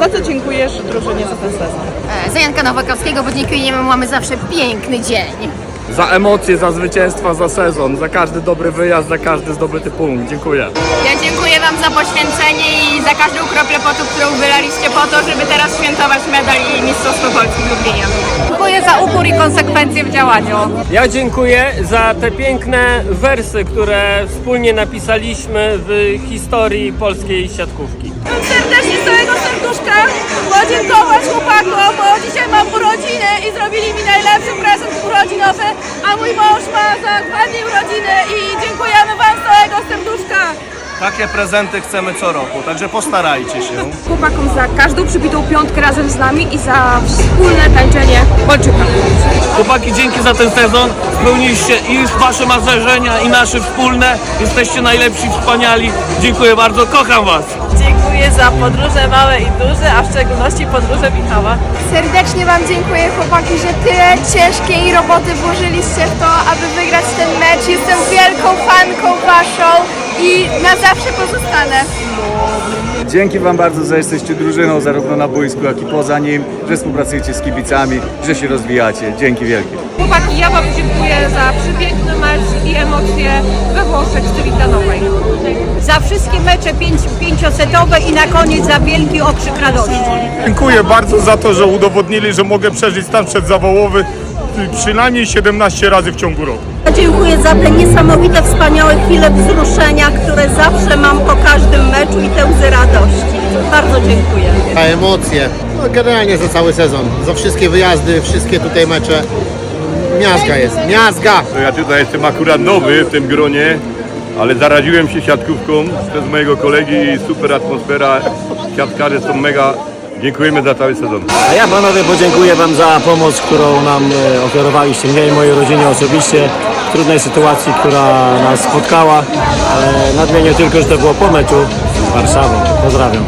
Za co dziękujesz drużynie za ten sezon? E, Za Janka Nowakowskiego, bo dzięki niemu mamy zawsze piękny dzień. Za emocje, za zwycięstwa, za sezon, za każdy dobry wyjazd, za każdy zdobyty punkt. Dziękuję. Ja dziękuję Wam za poświęcenie i za każdą kroplę potu, którą wylaliście po to, żeby teraz świętować medal i Mistrzostwo Polski w Lublinie. Za upór i konsekwencje w działaniu. Ja dziękuję za te piękne wersy, które wspólnie napisaliśmy w historii polskiej siatkówki. Serdecznie z całego serduszka podziękować chłopakom, bo dzisiaj mam urodziny i zrobili mi najlepszy prezent urodzinowy, a mój mąż ma za dwa dni urodziny i dziękujemy Wam z całego serduszka. Takie prezenty chcemy co roku, także postarajcie się. Chłopakom za każdą przybitą piątkę razem z nami i za wspólne tańczenie Polczyka. Chłopaki, dzięki za ten sezon. Spełniliście i wasze marzenia, i nasze wspólne. Jesteście najlepsi, wspaniali. Dziękuję bardzo, kocham was. Dziękuję za podróże małe i duże, a w szczególności podróże Michała. Serdecznie Wam dziękuję chłopaki, że tyle ciężkiej roboty włożyliście w to, aby wygrać ten mecz. Jestem wielką fanką Waszą i na zawsze pozostanę. Dzięki Wam bardzo, że jesteście drużyną zarówno na boisku, jak i poza nim, że współpracujecie z kibicami, że się rozwijacie. Dzięki wielkie. Chłopaki, ja Wam dziękuję za przepiękny mecz i emocje we Włoszech z Civitanowej. za wszystkie mecze pięć, pięciosetowe i na koniec za wielki okrzyk radości. Dziękuję bardzo za to, że udowodnili, że mogę przeżyć stan przedzawałowy przynajmniej 17 razy w ciągu roku. Dziękuję za te niesamowite, wspaniałe chwile wzruszenia, które zawsze mam po każdym meczu i te łzy radości. Bardzo dziękuję. A emocje, no generalnie za cały sezon, za wszystkie wyjazdy, wszystkie tutaj mecze. Miazga jest, miazga! Ja tutaj jestem akurat nowy w tym gronie, ale zaraziłem się siatkówką przez mojego kolegi i super atmosfera. Siatkarze są mega. Dziękujemy za cały sezon. A ja panowie podziękuję wam za pomoc, którą nam e, ofiarowaliście, mnie i mojej rodzinie osobiście trudnej sytuacji, która nas spotkała. Nadmienię tylko, że to było po meczu z Warszawą. Pozdrawiam.